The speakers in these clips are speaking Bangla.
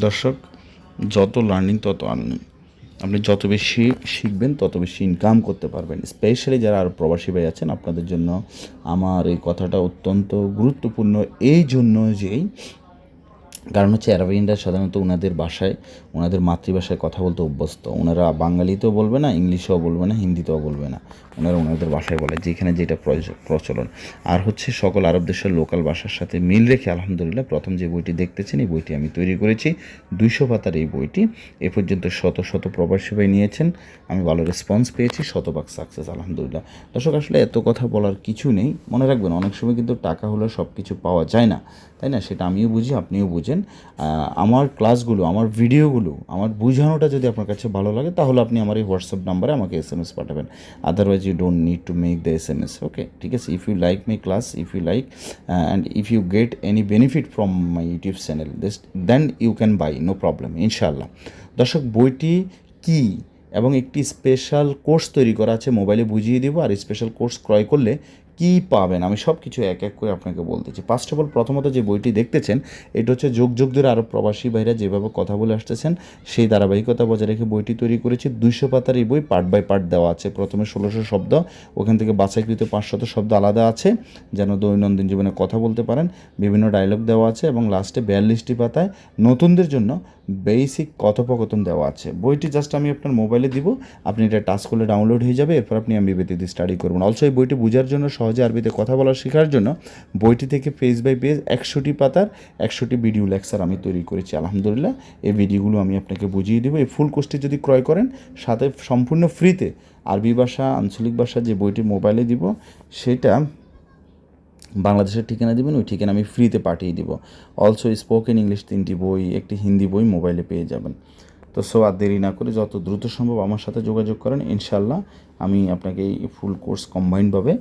দর্শক, যত লার্নিং তত আর্নিং আপনি যত বেশি শিখবেন, তত বেশি ইনকাম করতে পারবেন। স্পেশালি যারা আর প্রবাসী ভাই আছেন, আপনাদের জন্য আমার এই কথাটা অত্যন্ত গুরুত্বপূর্ণ। এই জন্য যেই কারণ হচ্ছে অ্যারাবিয়ানরা সাধারণত ওনাদের ভাষায় ওনাদের মাতৃভাষায় কথা বলতে অভ্যস্ত। ওনারা বাঙালিতেও বলবে না, ইংলিশেও বলবে না, হিন্দিতেও বলবে না। ওনারা ওনাদের ভাষায় বলে, যেখানে যেটা প্রচলন। আর হচ্ছে সকল আরব দেশের লোকাল ভাষার সাথে মিল রেখে, আলহামদুলিল্লাহ, প্রথম যে বইটি দেখতেছেন, এই বইটি আমি তৈরি করেছি। দুইশো পাতার এই বইটি। এ পর্যন্ত শত শত প্রবাসী ভাই নিয়েছেন। আমি ভালো রেসপন্স পেয়েছি, শতভাগ সাকসেস আলহামদুলিল্লাহ। দর্শক, আসলে এত কথা বলার কিছু নেই। মনে রাখবেন, অনেক সময় কিন্তু টাকা হলে সব কিছু পাওয়া যায় না। তাই না? সেটা আমিও বুঝি, আপনিও বুঝেন। আহ, আমার ক্লাসগুলো আমার ভিডিওগুলো আমার বোঝানোটা যদি আপনার কাছে ভালো লাগে তাহলে আপনি আমার এই হোয়াটসঅ্যাপ নাম্বারে আমাকে এস এম এস পাঠাবেন। Otherwise you don't need to make the S M S okay ঠিক আছে? If you like my class if you like and if you get any benefit from my YouTube channel this then you can buy no problem ইনশাআল্লাহ দর্শক বইটি কী এবং একটি স্পেশাল কোর্স তৈরি করা আছে মোবাইলে বুঝিয়ে দেবো আর স্পেশাল কোর্স ক্রয় করলে কী পাবেন? আমি সব কিছু এক এক করে আপনাকে বলতেছি ফার্স্ট অফ অল প্রথমত যে বইটি দেখতেছেন, এটা হচ্ছে যুগ যুগ ধরে আরও প্রবাসী ভাইরা যেভাবে কথা বলে আসতেছেন, সেই ধারাবাহিকতা বজায় রেখে বইটি তৈরি করেছি। দুইশো পাতার এই বই পার্ট বাই পার্ট দেওয়া আছে। প্রথমে ষোলোশো শব্দ, ওখান থেকে বাছাইকৃত পাঁচশত শব্দ আলাদা আছে, যেন দৈনন্দিন জীবনে কথা বলতে পারেন। বিভিন্ন ডায়লগ দেওয়া আছে এবং লাস্টে বিয়াল্লিশটি পাতায় নতুনদের জন্য বেসিক কথোপকথন দেওয়া আছে। বইটি জাস্ট আমি আপনার মোবাইলে দিব, আপনি এটা টাচ করলে ডাউনলোড হয়ে যাবে, এরপর আপনি এমবিবিতে দিয়ে স্টাডি করবেন। অলসো এই বইটি বোঝার জন্য, সহজে আরবিতে কথা বলা শেখার জন্য, বইটি থেকে পেজ বাই পেজ একশোটি পাতার, একশোটি ভিডিও লেকচার আমি তৈরি করেছি। আলহামদুলিল্লাহ, এই ভিডিওগুলো আমি আপনাকে বুঝিয়ে দেবো। এই ফুল কোর্সটি যদি ক্রয় করেন, সাথে সম্পূর্ণ ফ্রিতে আরবি ভাষা, আঞ্চলিক ভাষা যে বইটি মোবাইলে দিব, সেটা বাংলাদেশের ঠিকানা দিবেন, ওই ঠিকানা আমি ফ্রিতে পাঠিয়ে দিব। অলসো স্পোকেন ইংলিশ তিনটি বই, একটি হিন্দি বই মোবাইলে পেয়ে যাবেন। তো সো আর দেরি না করে যত দ্রুত সম্ভব আমার সাথে যোগাযোগ করেন ইনশাল্লাহ আমি আপনাকে এই ফুল কোর্স কম্বাইন্ডভাবে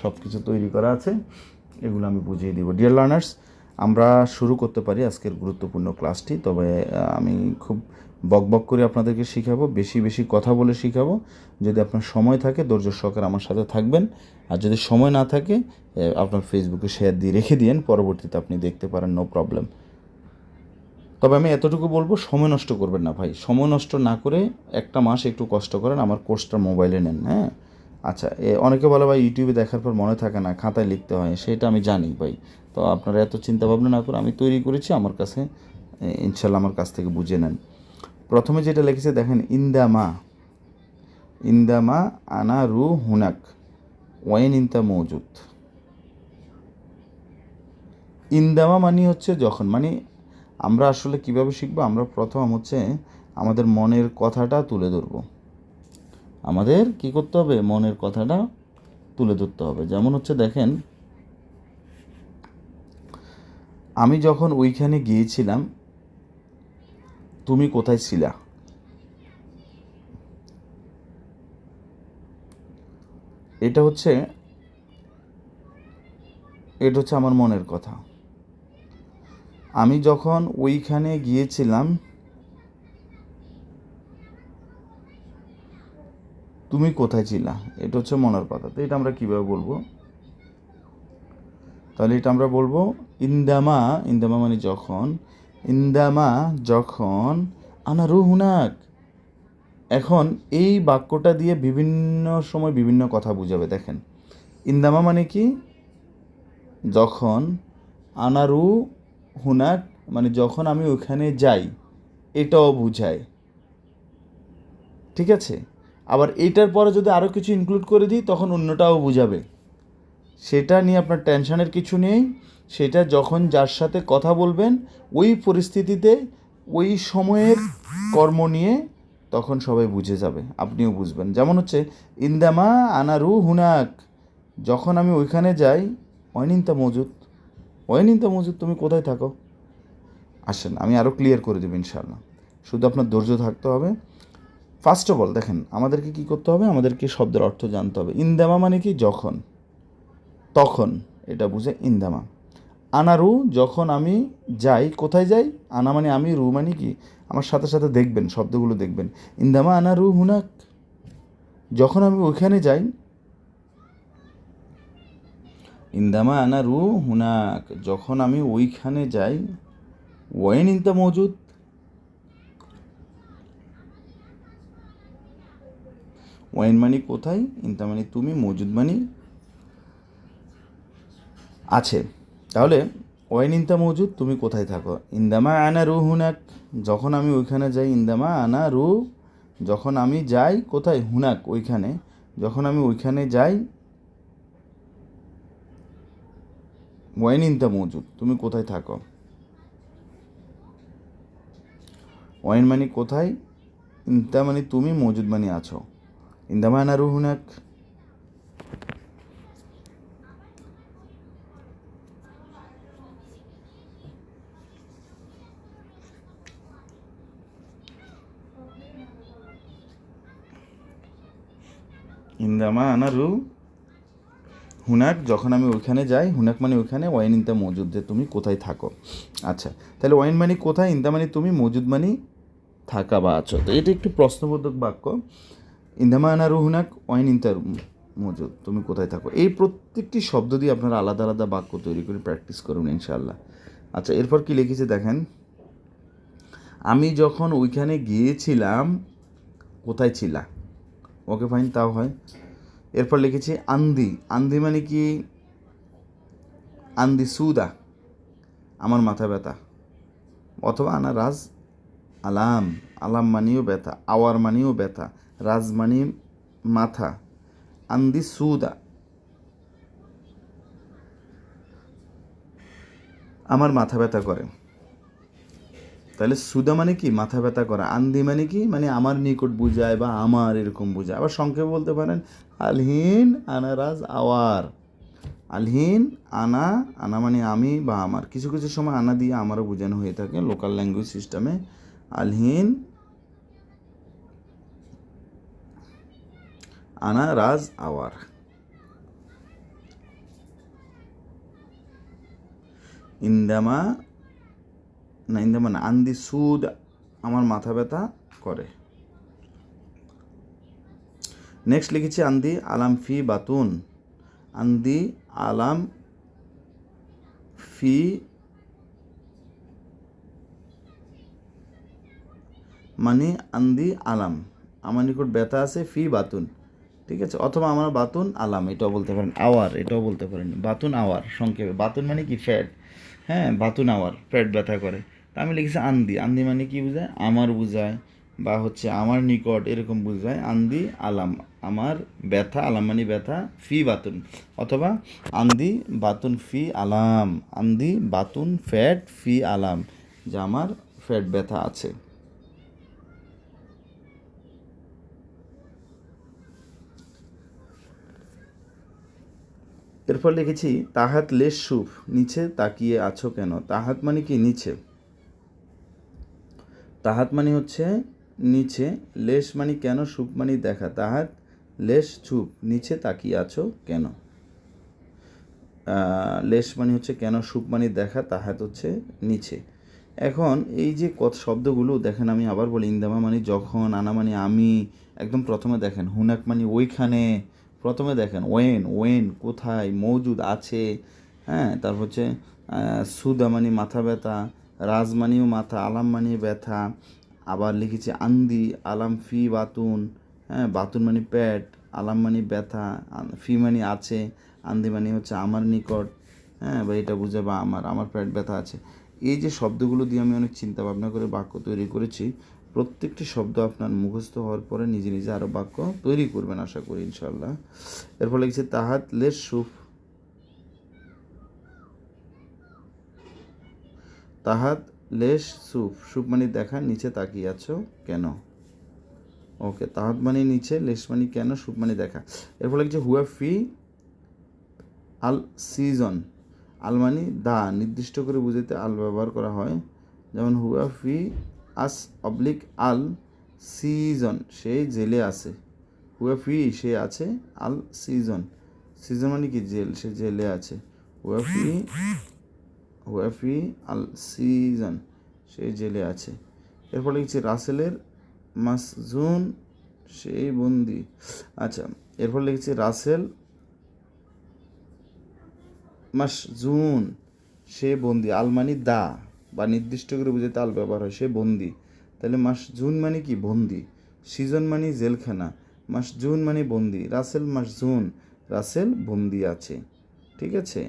সব কিছু তৈরি করা আছে, এগুলো আমি বুঝিয়ে দিব। ডিয়ার লার্নার্স আমরা শুরু করতে পারি আজকের গুরুত্বপূর্ণ ক্লাসটি তবে আমি খুব বক বক করে আপনাদেরকে শিখাবো, বেশি বেশি কথা বলে শিখাবো। যদি আপনার সময় থাকে, ধৈর্য সহকারে আমার সাথে থাকবেন। আর যদি সময় না থাকে আপনার ফেসবুকে শেয়ার দিয়ে রেখে দিয়েন, পরবর্তীতে আপনি দেখতে পারেন নো প্রবলেম তবে আমি এতটুকু বলব, সময় নষ্ট করবেন না ভাই। সময় নষ্ট না করে একটা মাস একটু কষ্ট করেন, আমার কোর্সটা মোবাইলে নেন হ্যাঁ? আচ্ছা এ, অনেকে বলে ভাই ইউটিউবে দেখার পর মনে থাকে না, খাতায় লিখতে হয়, সেটা আমি জানি ভাই। তো আপনারা এত চিন্তা ভাবনা না করে আমি তৈরি করেছি, আমার কাছে ইনশাল্লাহ আমার কাছ থেকে বুঝে নেন। প্রথমে যেটা লিখেছে, দেখেন, ইন্দামা। ইন্দামা আনা রু হুনাক, ওয়েন ইনতা মৌজুদ। ইন্দামা মানে হচ্ছে যখন মানে আমরা আসলে কীভাবে শিখব? আমরা প্রথম হচ্ছে আমাদের মনের কথাটা তুলে ধরব। আমাদের কি করতে হবে? মনের কথাটা তুলে ধরতে হবে। যেমন হচ্ছে, দেখেন, আমি যখন ওইখানে গিয়েছিলাম তুমি কোথায় ছিলা? এটা হচ্ছে এটা হচ্ছে আমার মনের কথা। আমি যখন ওইখানে গিয়েছিলাম, তুমি কোথায় ছিলা? এটা হচ্ছে মনের কথা। তো এটা আমরা কীভাবে বলব? তাহলে এটা আমরা বলব, ইন্দামা ইন্দামা মানে যখন ইন্দামা যখন, আনা রুহুনাক এখন এই বাক্যটা দিয়ে বিভিন্ন সময় বিভিন্ন কথা বুঝাবে, দেখেন। ইন্দামা মানে কি? যখন আনারু হুনাক মানে যখন আমি ওখানে যাই, এটাও বুঝায়। ঠিক আছে? আবার এইটার পরে যদি আরও কিছু ইনক্লুড করে দিই, তখন অন্যটাও বুঝাবে। সেটা নিয়ে আপনার টেনশনের কিছু নেই। সেটা যখন যার সাথে কথা বলবেন, ওই পরিস্থিতিতে, ওই সময়ের কর্ম নিয়ে তখন সবাই বুঝে যাবে, আপনিও বুঝবেন। যেমন হচ্ছে, ইন্দামা আনারু হুনাক। যখন আমি ওইখানে যাই অনিন্তা মজুদ অনিন্তা মজুদ তুমি কোথায় থাকো? আসেন, আমি আরও ক্লিয়ার করে দেবো ইনশাল্লাহ শুধু আপনার ধৈর্য থাকতে হবে। ফার্স্ট অফ অল দেখেন, আমাদেরকে কি করতে হবে? আমাদেরকে শব্দের অর্থ জানতে হবে। ইন্দামা মানে কি? যখন। তখন, এটা বুঝে ইন্দামা। আনারু যখন আমি যাই, কোথায় যাই? আনা মানে আমি, রু মানে কি? আমার সাথে সাথে দেখবেন, শব্দগুলো দেখবেন। ইন্দামা আনারু হুনাক। যখন আমি ওইখানে যাই, ইন্দামা আনা রু হুনাক। যখন আমি ওইখানে যাই, ওয়েন ইন্দা মজুদ। ওয়েন মানে কোথায়? ইনতা মানে তুমি, মজুদ মানে আছে। তাহলে ওয়াইন ইনতা মজুদ, তুমি কোথায় থাকো? ইন্দামা আনা রু হুনাক যখন আমি ওইখানে যাই, ইন্দামা আনা রু, যখন আমি যাই, কোথায়? হুনাক, ওইখানে। যখন আমি ওইখানে যাই ওয়াইন ইনতা মজুদ, তুমি কোথায় থাকো? ওয়াইন মানে কোথায়? ইনতা মানে তুমি, মজুদ মানে আছো। ইন্দামা আনা রু হুনাক ইন্দামা আনারু হুনাক, যখন আমি ওইখানে যাই, হুনাক মানে ওইখানে ওয়াইন ইনতা মজুদ, যে তুমি কোথায় থাকো। আচ্ছা তাহলে ওয়াইন মানে কোথায়, ইন্দা মানে তুমি মজুদ মানে থাকা বা আছো। তো এটা একটু প্রশ্নবোধক বাক্য। ইন্দামা আনারু হুনাক, ওয়াইন ইনতার মজুদ, তুমি কোথায় থাকো। এই প্রত্যেকটি শব্দ দিয়ে আপনারা আলাদা আলাদা বাক্য তৈরি করে প্র্যাকটিস করুন, ইনশাআল্লাহ। আচ্ছা এরপর কি লিখেছে দেখেন? আমি যখন ওইখানে গিয়েছিলাম, কোথায় ছিলা? ওকে ফাইন, তাও হয়। এরপর লিখেছি আন্দি। আন্দি মানে কি? আন্দি সুদা, আমার মাথা ব্যথা। অথবা আনা রাজ আলাম। আলাম মানিও ব্যথা, আওয়ার মানিও ব্যথা, রাজ মানি মাথা। আন্দি সুদা, আমার মাথা ব্যথা করে। তাহলে সুদা মানে কি? মাথা ব্যথা করা। আন্দি মানে কি? মানে আমার নিকট বুঝায় বা আমার এরকম বুঝায়। আবার সংক্ষেপে বলতে পারেন, আলহিন আনারাজ আওয়ার। আলহিন আনা আনা মানে আমি বা আমার। কিছু কিছু সময় আনা দিয়ে আমারও বোঝানো হয়ে থাকে লোকাল ল্যাঙ্গুয়েজ সিস্টেমে আলহিন আনা রাজ আওয়ার। ইন্দামা না ইন্দামা না আন্দি সুদ আমার মাথা ব্যথা করে। নেক্সট লিখেছি আন্দি আলাম ফি বাতুন। আন্দি আলাম ফি মানে আন্দি আলাম। আমার নিকট ব্যথা আছে, ফি বাতুন। ঠিক আছে? অথবা আমার বাতুন আলাম, এটাও বলতে পারেন। আওয়ার, এটাও বলতে পারেন। বাতুন আওয়ার, সংক্ষেপে। বাতুন মানে কি? ফ্যাট। হ্যাঁ বাতুন আওয়ার, ফ্যাট ব্যথা করে। তা আমি লিখেছি আন্দি। আন্দি মানে কি বোঝায়? আমার বোঝায় বা হচ্ছে আমার নিকট এরকম বোঝায়। আন্দি আলাম, আমার ব্যথা, আলাম মানে ব্যথা, ফি বাতুন। অথবা আন্দি বাতুন ফি আলাম, আন্দি বাতুন ফ্যাট ফি আলাম, যে আমার ফ্যাট ব্যথা আছে। এরপর লিখেছি, তাহাত লেশ সুফ, নিচে তাকিয়ে আছো কেন? তাহাত মানে কি? নিচে। তাহাত মানে হচ্ছে নিচে, লেশ মানে কেন সুপ মানে দেখা। তাহাত লেশ চুপ নিচে তাকিয়ে আছো কেন? লেশ মানে হচ্ছে কেন সুপ মানে দেখা, তাহাত হচ্ছে নিচে। এখন এই যে কত শব্দগুলো, দেখেন আমি আবার বলি, ইন্দামা মানে যখন, আনা মানে আমি, একদম প্রথমে দেখেন, হুনাক মানে ওইখানে, প্রথমে দেখেন ওয়েন ওয়েন কোথায়, মৌজুদ আছে হ্যাঁ তারপর হচ্ছে সুদা মানে মাথা ব্যথা রাজ মানিও মাথা, আলাম মানে ব্যথা। আবার লিখেছি, আন্দি, আলাম ফি বাতুন হ্যাঁ বাতুন মানে প্যাট, আলাম মানে ব্যথা ফি মানে আছে, আন্দি মানে হচ্ছে আমার নিকট হ্যাঁ বা এটা বুঝে বা আমার আমার প্যাট ব্যথা আছে। এই যে শব্দগুলো দিয়ে আমি অনেক চিন্তা ভাবনা করে বাক্য তৈরি করেছি, প্রত্যেকটি শব্দ আপনার মুখস্থ হওয়ার পরে নিজে নিজে আরও বাক্য তৈরি করবেন, আশা করি ইনশাল্লাহ এরপর লিখছে, তাহাত লেস সুফ। তাহাত লেশ সুফ সুপ মানে দেখা, নিচে তাকিয়ে আছো কেন? ওকে, তাহাত মানে নিচে, লেশ মানে কেন সুপ মানে দেখা। এরপর লিখছে হুয়া ফি আল সিজন, আল মানে দা, নির্দিষ্ট করে বুঝাতে আল ব্যবহার করা হয়। যেমন হুয়া ফি আস অবলিক আল সিজন, সে জেলে আছে। হুয়া ফি, সে আছে, আল সিজন। সিজন মানে কি? জেল, সে জেলে আছে। হুয়া ফি হুয়া ফি আল সিজন, সে জেলে আছে। এরপর লিখছি রাসেলের মাসজুন, সেই বন্দি। আচ্ছা এরপর লিখছি রাসেল মাসজুন, সে বন্দি। আল মানে দা, বা নির্দিষ্ট করে বুঝাতে আল ব্যবহার হয়, সে বন্দি। তাহলে মাসজুন মানে কি? বন্দি। সিজন মানে জেলখানা। মাসজুন মানে বন্দি। রাসেল মাসজুন, রাসেল বন্দি আছে। ঠিক আছে?